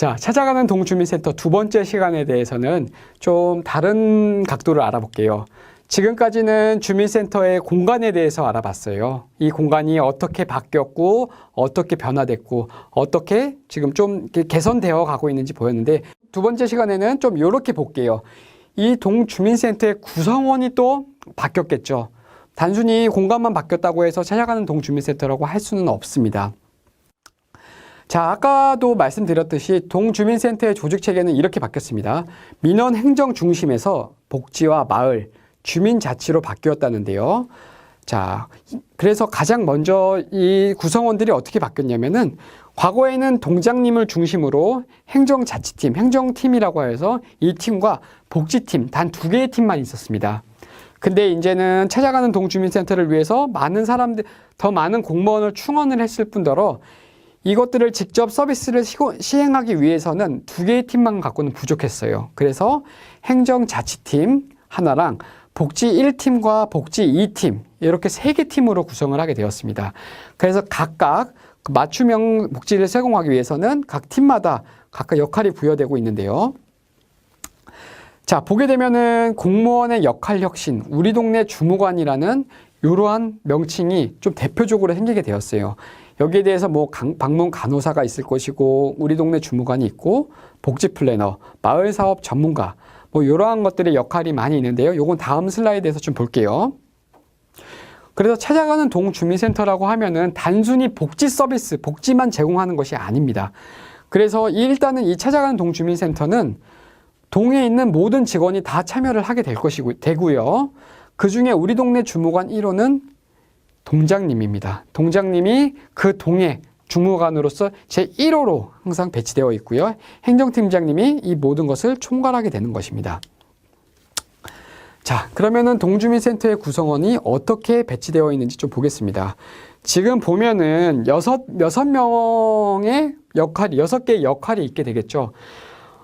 자, 찾아가는 동주민센터 두 번째 시간에 대해서는 좀 다른 각도를 알아볼게요. 지금까지는 주민센터의 공간에 대해서 알아봤어요. 이 공간이 어떻게 바뀌었고, 어떻게 변화됐고, 어떻게 지금 좀 개선되어 가고 있는지 보였는데, 두 번째 시간에는 좀 이렇게 볼게요. 이 동주민센터의 구성원이 또 바뀌었겠죠. 단순히 공간만 바뀌었다고 해서 찾아가는 동주민센터라고 할 수는 없습니다. 자, 아까도 말씀드렸듯이 동주민센터의 조직 체계는 이렇게 바뀌었습니다. 민원 행정 중심에서 복지와 마을, 주민 자치로 바뀌었다는데요. 자, 그래서 가장 먼저 이 구성원들이 어떻게 바뀌었냐면은 과거에는 동장님을 중심으로 행정자치팀, 행정팀이라고 해서 이 팀과 복지팀 단 두 개의 팀만 있었습니다. 근데 이제는 찾아가는 동주민센터를 위해서 많은 사람들, 더 많은 공무원을 충원을 했을 뿐더러 이것들을 직접 서비스를 시행하기 위해서는 두 개의 팀만 갖고는 부족했어요. 그래서 행정자치팀 하나랑 복지 1팀과 복지 2팀 이렇게 세 개 팀으로 구성을 하게 되었습니다. 그래서 각각 그 맞춤형 복지를 제공하기 위해서는 각 팀마다 각각 역할이 부여되고 있는데요. 자, 보게 되면은 공무원의 역할 혁신, 우리 동네 주무관이라는 이러한 명칭이 좀 대표적으로 생기게 되었어요. 여기에 대해서 뭐 강- 방문 간호사가 있을 것이고 우리 동네 주무관이 있고 복지 플래너, 마을 사업 전문가 뭐 이러한 것들의 역할이 많이 있는데요. 요건 다음 슬라이드에서 좀 볼게요. 그래서 찾아가는 동주민센터라고 하면은 단순히 복지 서비스, 복지만 제공하는 것이 아닙니다. 그래서 이- 일단은 이 찾아가는 동주민센터는 동에 있는 모든 직원이 다 참여를 하게 될 것이고 되고요. 그 중에 우리 동네 주무관 1호는 동장님입니다. 동장님이 그 동의 주무관으로서 제 1호로 항상 배치되어 있고요. 행정팀장님이 이 모든 것을 총괄하게 되는 것입니다. 자, 그러면은 동주민센터의 구성원이 어떻게 배치되어 있는지 좀 보겠습니다. 지금 보면은 여섯, 여섯 명의 역할이, 여섯 개의 역할이 있게 되겠죠.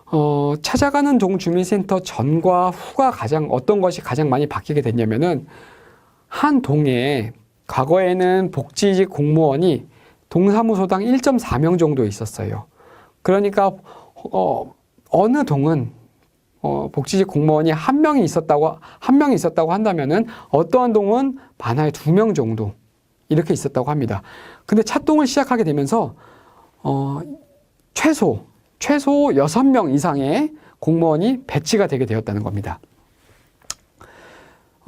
어, 찾아가는 동주민센터 전과 후가 가장, 어떤 것이 가장 많이 바뀌게 됐냐면은 한 동에 과거에는 복지직 공무원이 동사무소당 1.4명 정도 있었어요. 그러니까 어, 어느 동은 어, 복지직 공무원이 한 명이 있었다고 한 명이 있었다고 한다면은 어떠한 동은 반하에 두 명 정도 이렇게 있었다고 합니다. 근데 차동을 시작하게 되면서 어, 최소 최소 여섯 명 이상의 공무원이 배치가 되게 되었다는 겁니다.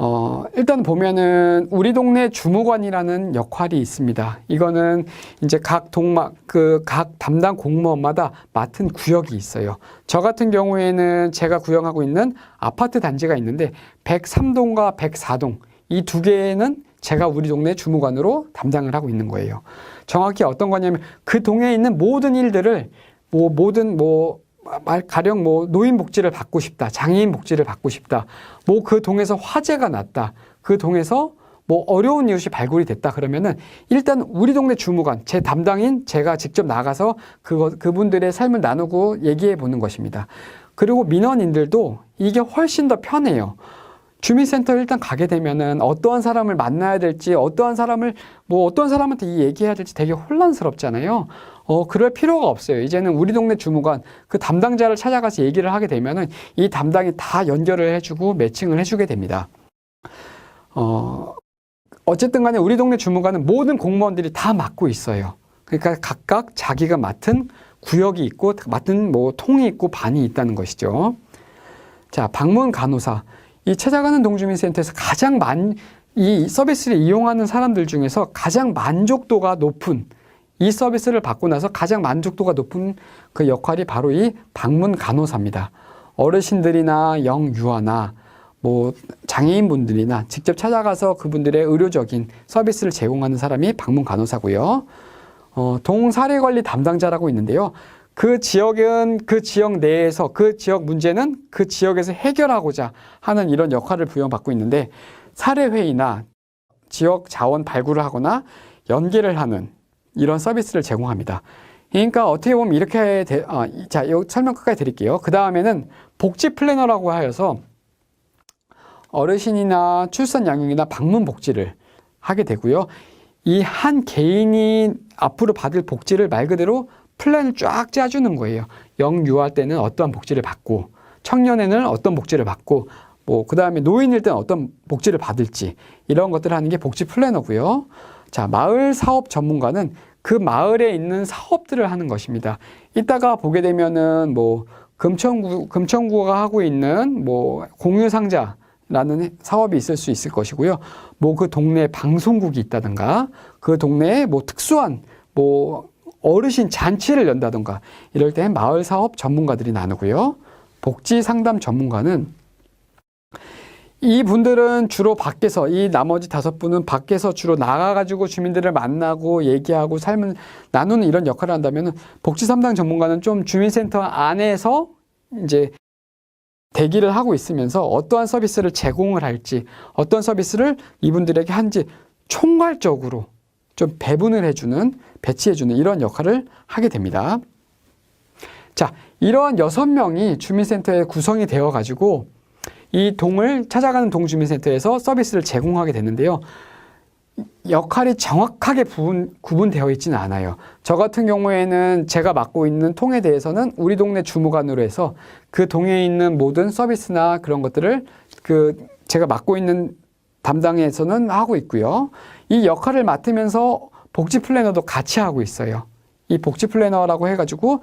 어, 일단 보면은 우리 동네 주무관이라는 역할이 있습니다. 이거는 이제 각 동막 그 각 담당 공무원마다 맡은 구역이 있어요. 저 같은 경우에는 제가 구역하고 있는 아파트 단지가 있는데 103동과 104동 이 두 개는 제가 우리 동네 주무관으로 담당을 하고 있는 거예요. 정확히 어떤 거냐면 그 동에 있는 모든 일들을 뭐 모든 뭐 말 가령 뭐 노인 복지를 받고 싶다, 장애인 복지를 받고 싶다, 뭐 그 동에서 화재가 났다, 그 동에서 뭐 어려운 이웃이 발굴이 됐다 그러면은 일단 우리 동네 주무관 제 담당인 제가 직접 나가서 그거 그분들의 삶을 나누고 얘기해 보는 것입니다. 그리고 민원인들도 이게 훨씬 더 편해요. 주민센터 일단 가게 되면은 어떠한 사람을 만나야 될지 어떠한 사람을 뭐 어떤 사람한테 이 얘기해야 될지 되게 혼란스럽잖아요. 어 그럴 필요가 없어요. 이제는 우리 동네 주무관 그 담당자를 찾아가서 얘기를 하게 되면은 이 담당이 다 연결을 해주고 매칭을 해주게 됩니다. 어 어쨌든 간에 우리 동네 주무관은 모든 공무원들이 다 맡고 있어요. 그러니까 각각 자기가 맡은 구역이 있고 맡은 뭐 통이 있고 반이 있다는 것이죠. 자, 방문 간호사. 이 찾아가는 동주민센터에서 가장 만, 이 서비스를 이용하는 사람들 중에서 가장 만족도가 높은 이 서비스를 받고 나서 가장 만족도가 높은 그 역할이 바로 이 방문 간호사입니다. 어르신들이나 영유아나 뭐 장애인분들이나 직접 찾아가서 그분들의 의료적인 서비스를 제공하는 사람이 방문 간호사고요. 어, 동사례 관리 담당자라고 있는데요. 그 지역은 그 지역 내에서 그 지역 문제는 그 지역에서 해결하고자 하는 이런 역할을 부여받고 있는데 사례회의나 지역 자원 발굴을 하거나 연계를 하는 이런 서비스를 제공합니다. 그러니까 어떻게 보면 이렇게 되, 아, 이- 자, 요 설명 끝까지 드릴게요. 그 다음에는 복지 플래너라고 하여서 어르신이나 출산 양육이나 방문 복지를 하게 되고요. 이 한 개인이 앞으로 받을 복지를 말 그대로 플랜을 쫙 짜주는 거예요. 영유아 때는 어떠한 복지를 받고 청년에는 어떤 복지를 받고 뭐 그다음에 노인일 때는 어떤 복지를 받을지 이런 것들을 하는 게 복지 플래너고요. 자, 마을 사업 전문가는 그 마을에 있는 사업들을 하는 것입니다. 이따가 보게 되면은 뭐 금천구 금천구가 하고 있는 뭐 공유 상자 라는 사업이 있을 수 있을 것이고요. 뭐 그 동네 방송국이 있다든가 그 동네에 뭐 특수한 뭐 어르신 잔치를 연다든가 이럴 때 마을 사업 전문가들이 나누고요. 복지 상담 전문가는 이 분들은 주로 밖에서 이 나머지 다섯 분은 밖에서 주로 나가가지고 주민들을 만나고 얘기하고 삶을 나누는 이런 역할을 한다면은 복지 상담 전문가는 좀 주민센터 안에서 이제 대기를 하고 있으면서 어떠한 서비스를 제공을 할지 어떤 서비스를 이분들에게 한지 총괄적으로 좀 배분을 해주는 배치해주는 이런 역할을 하게 됩니다. 자, 이러한 여섯 명이 주민센터에 구성이 되어 가지고 이 동을 찾아가는 동주민센터에서 서비스를 제공하게 되는데요. 역할이 정확하게 구분, 구분되어 있지는 않아요. 저 같은 경우에는 제가 맡고 있는 통에 대해서는 우리 동네 주무관으로 해서 그 동에 있는 모든 서비스나 그런 것들을 그 제가 맡고 있는 담당에서는 하고 있고요. 이 역할을 맡으면서 복지 플래너도 같이 하고 있어요. 이 복지 플래너라고 해가지고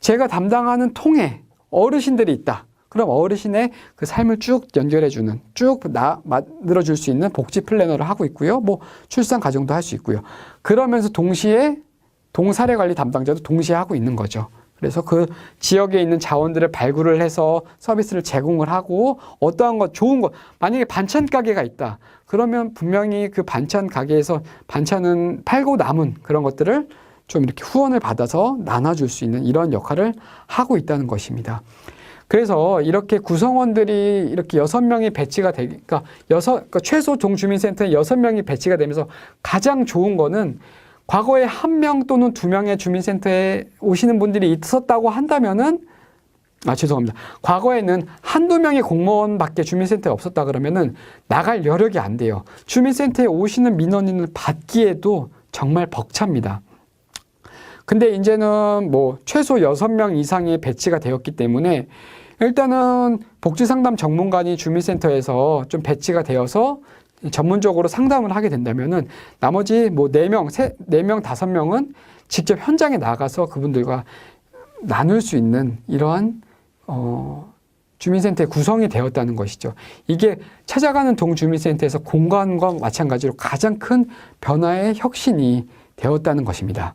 제가 담당하는 통에 어르신들이 있다. 그럼 어르신의 그 삶을 쭉 연결해주는, 쭉 나, 만들어줄 수 있는 복지 플래너를 하고 있고요. 뭐, 출산 가정도 할 수 있고요. 그러면서 동시에 동사례 관리 담당자도 동시에 하고 있는 거죠. 그래서 그 지역에 있는 자원들을 발굴을 해서 서비스를 제공을 하고 어떠한 것, 좋은 것, 만약에 반찬 가게가 있다. 그러면 분명히 그 반찬 가게에서 반찬은 팔고 남은 그런 것들을 좀 이렇게 후원을 받아서 나눠줄 수 있는 이런 역할을 하고 있다는 것입니다. 그래서 이렇게 구성원들이 이렇게 여섯 명이 배치가 되니까 여섯 그러니까 최소 동주민센터에 여섯 명이 배치가 되면서 가장 좋은 거는 과거에 한 명 또는 두 명의 주민센터에 오시는 분들이 있었다고 한다면은 아 죄송합니다. 과거에는 한두 명의 공무원밖에 주민센터에 없었다 그러면은 나갈 여력이 안 돼요. 주민센터에 오시는 민원인을 받기에도 정말 벅찹니다. 근데 이제는 뭐 최소 여섯 명 이상의 배치가 되었기 때문에 일단은 복지상담 전문가니 주민센터에서 좀 배치가 되어서 전문적으로 상담을 하게 된다면은 나머지 뭐 네 명, 세, 네 명, 다섯 명은 직접 현장에 나가서 그분들과 나눌 수 있는 이러한 어, 주민센터의 구성이 되었다는 것이죠. 이게 찾아가는 동주민센터에서 공간과 마찬가지로 가장 큰 변화의 혁신이 되었다는 것입니다.